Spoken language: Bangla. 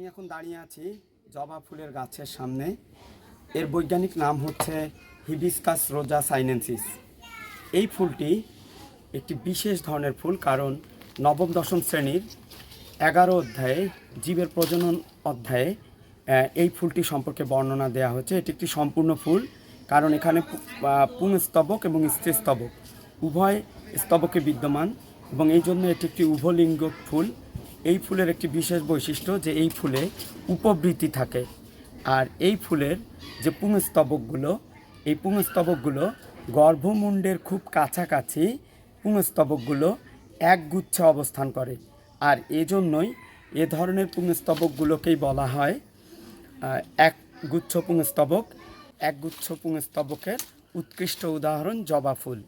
আমি এখন দাঁড়িয়ে আছি জবা ফুলের গাছের সামনে। এর বৈজ্ঞানিক নাম হচ্ছে হিবিসকাস রোজা সাইনেন্সিস। এই ফুলটি একটি বিশেষ ধরনের ফুল কারণ নবম, দশম শ্রেণির এগারো অধ্যায়ে জীবের প্রজনন অধ্যায়ে এই ফুলটি সম্পর্কে বর্ণনা দেওয়া হয়েছে। এটি একটি সম্পূর্ণ ফুল, কারণ এখানে পুংস্তবক এবং স্ত্রীস্তবক। উভয় স্তবকে বিদ্যমান এবং এই জন্য এটি একটি উভলিঙ্গ ফুল। এই ফুলের একটি বিশেষ বৈশিষ্ট্য যে এই ফুলে উপবৃত্তি থাকে। আর এই ফুলের যে পুংস্তবকগুলো, এই পুংস্তবকগুলো গর্ভমুণ্ডের খুব কাছাকাছি পুংস্তবকগুলো একগুচ্ছে অবস্থান করে। আর এজন্যই এ ধরনের পুংস্তবকগুলোকেই বলা হয় এক গুচ্ছ পুংস্তবক। এক গুচ্ছ পুংস্তবকের উৎকৃষ্ট উদাহরণ জবা ফুল।